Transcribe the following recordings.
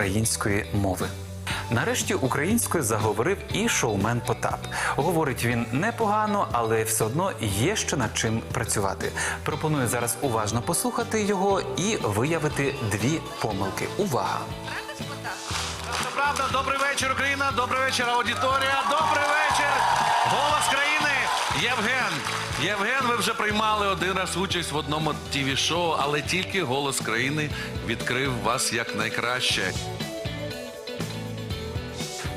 української мови. Нарешті українською заговорив і шоумен Потап. Говорить він непогано, але все одно є ще над чим працювати. Пропоную зараз уважно послухати його і виявити дві помилки. Увага! Правда. Добрий вечір, Україна. Добрий вечір, аудиторія. Добрий вечір. Євген. Ви вже приймали один раз участь в одному тіві шоу але тільки голос країни відкрив вас як найкраще.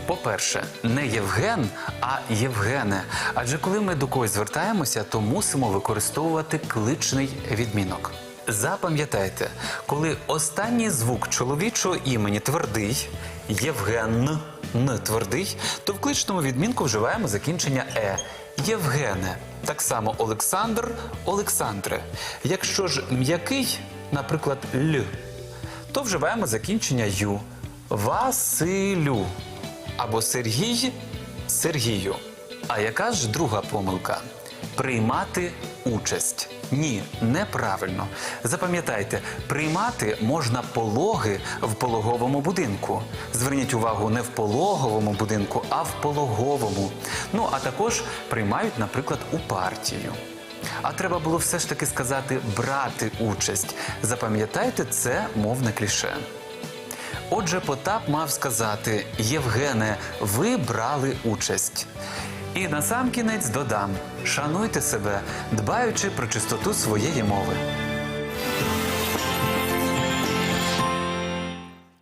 По-перше, не Євген, а Євгене. Адже коли ми до когось звертаємося, то мусимо використовувати кличний відмінок. Запам'ятайте, коли останній звук чоловічого імені твердий, Євген н твердий, то в кличному відмінку вживаємо закінчення е. Євгене. Так само Олександр, Олександре. Якщо ж м'який, наприклад, л, то вживаємо закінчення ю. Василю або Сергій Сергію. А яка ж друга помилка? Приймати участь. Ні, неправильно. Запам'ятайте, приймати можна пологи в пологовому будинку. Зверніть увагу, не в пологовому будинку, а в пологовому. Ну а також приймають, наприклад, у партію. А треба було все ж таки сказати брати участь. Запам'ятайте, це мовне кліше. Отже, Потап мав сказати: Євгене, ви брали участь. І на сам кінець додам: шануйте себе, дбаючи про чистоту своєї мови.